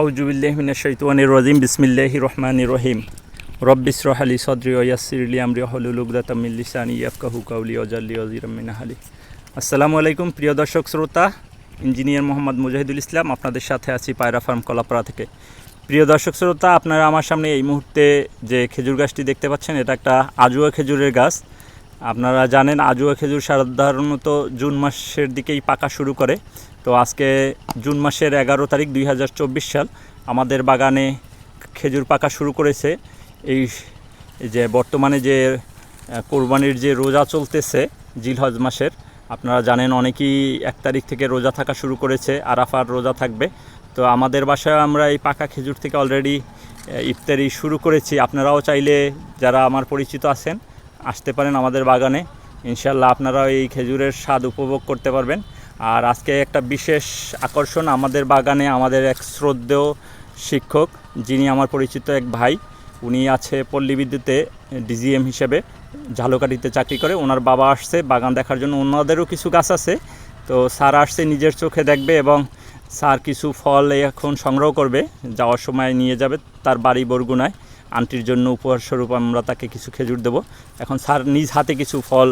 আউজুবিল্লাহমিনা শৈতানির রজিম বিসমিল্লাহি রহমানির রহিম। রব্বিস রহালি সদরি ওয়াসিরলি আমরি হলুল উগদাতামিল লিসানি ইয়াফকাহু কাউলি ওজাল্লি ওজিরাম মিন আসসালামু আলাইকুম প্রিয় দর্শক শ্রোতা, ইঞ্জিনিয়ার মোহাম্মদ মুজাহিদুল ইসলাম আপনাদের সাথে আছি পায়রা ফার্ম কলাপাড়া থেকে। প্রিয় দর্শক শ্রোতা, আপনারা আমার সামনে এই মুহূর্তে যে খেজুর গাছটি দেখতে পাচ্ছেন, এটা একটা আজুয়া খেজুরের গাছ। আপনারা জানেন আজুয়া খেজুর সাধারণত জুন মাসের দিকেই পাকা শুরু করে। তো আজকে জুন মাসের এগারো তারিখ দুই হাজার চব্বিশ সাল আমাদের বাগানে খেজুর পাকা শুরু করেছে। এই যে বর্তমানে যে কোরবানির যে রোজা চলতেছে জিলহজ মাসের, আপনারা জানেন অনেকেই এক তারিখ থেকে রোজা থাকা শুরু করেছে, আরাফার রোজা থাকবে। তো আমাদের বাসায় আমরা এই পাকা খেজুর থেকে অলরেডি ইফতারি শুরু করেছি। আপনারাও চাইলে যারা আমার পরিচিত আছেন আসতে পারেন আমাদের বাগানে। ইনশাল্লাহ আপনারা এই খেজুরের স্বাদ উপভোগ করতে পারবেন। আর আজকে একটা বিশেষ আকর্ষণ আমাদের বাগানে, আমাদের এক শ্রদ্ধেয় শিক্ষক, যিনি আমার পরিচিত এক ভাই। উনি আছে পল্লী বিদ্যুতে ডিজিএম হিসেবে ঝালকাঠিতে চাকরি করে। ওনার বাবা আসছে বাগান দেখার জন্য। ওনাদেরও কিছু গাছ আছে। তো স্যার আসছে, নিজের চোখে দেখবে এবং স্যার কিছু ফল এখন সংগ্রহ করবে। যাওয়ার সময় নিয়ে যাবে। তার বাড়ি বরগুনায়। আন্টির জন্য উপহার স্বরূপ আমরা তাকে কিছু খেজুর দেবো। এখন স্যার নিজ হাতে কিছু ফল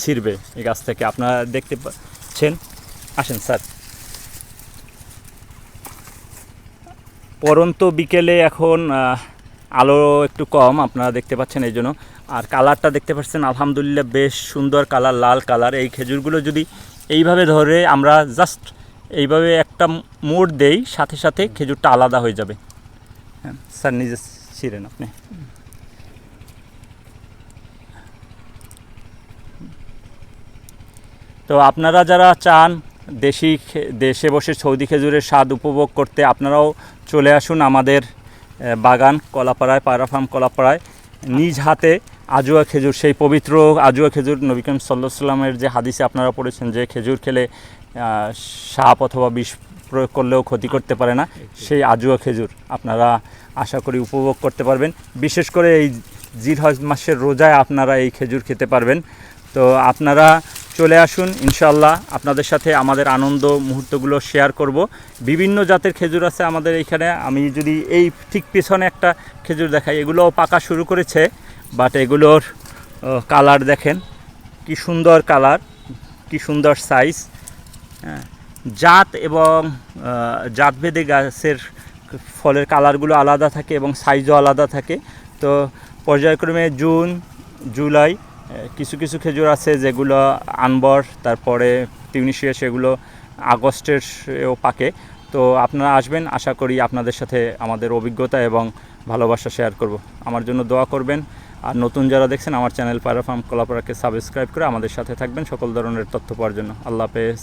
ছিঁড়বে এই গাছ থেকে। আপনারা দেখতে পাচ্ছেন আসেন স্যার। পরন্ত বিকেলে এখন আলো একটু কম, আপনারা দেখতে পাচ্ছেন এই জন্য। আর কালারটা দেখতে পাচ্ছেন, আলহামদুলিল্লাহ বেশ সুন্দর কালার, লাল কালার। এই খেজুরগুলো যদি এইভাবে ধরে আমরা জাস্ট এইভাবে একটা মোড় দেই, সাথে সাথে খেজুরটা আলাদা হয়ে যাবে। স্যার নিজে ছিলেন আপনি তো আপনারা যারা চান দেশি দেশে বসে সৌদি খেজুরের স্বাদ উপভোগ করতে, আপনারাও চলে আসুন আমাদের বাগান কলাপাড়ায়, পায়রা ফার্ম কলাপাড়ায়। নিজ হাতে আজুয়া খেজুর, সেই পবিত্র আজুয়া খেজুর নবী করিম সাল্লাহ সাল্লামের যে হাদিসে আপনারা পড়েছেন যে খেজুর খেলে সাপ অথবা বিষ প্রয়োগ করলেও ক্ষতি করতে পারে না। সেই আজুয়া খেজুর আপনারা আশা করি উপভোগ করতে পারবেন। বিশেষ করে এই জিলহজ মাসের রোজায় আপনারা এই খেজুর খেতে পারবেন। তো আপনারা চলে আসুন ইনশাল্লাহ আপনাদের সাথে আমাদের আনন্দ মুহূর্তগুলো শেয়ার করব। বিভিন্ন জাতের খেজুর আছে আমাদের এইখানে। আমি যদি এই ঠিক পেছনে একটা খেজুর দেখাই, এগুলোও পাকা শুরু করেছে, বাট এগুলোর কালার দেখেন। কি সুন্দর কালার, কি সুন্দর সাইজ। হ্যাঁ। জাত এবং জাতভেদে গাছের ফলের কালারগুলো আলাদা থাকে এবং সাইজও আলাদা থাকে। তো পর্যায়ক্রমে জুন, জুলাই কিছু কিছু খেজুর আছে যেগুলো আনবর, তারপরে টিউনিশিয়া সেগুলো আগস্টের পাকে। তো আপনারা আসবেন, আশা করি আপনাদের সাথে আমাদের অভিজ্ঞতা এবং ভালোবাসা শেয়ার করব। আমার জন্য দোয়া করবেন। আর নতুন যারা দেখছেন, আমার চ্যানেল পায়রা ফার্ম কলাপাড়াকে সাবস্ক্রাইব করে আমাদের সাথে থাকবেন সকল ধরনের তথ্য পাওয়ার জন্য। আল্লাহ হাফেজ।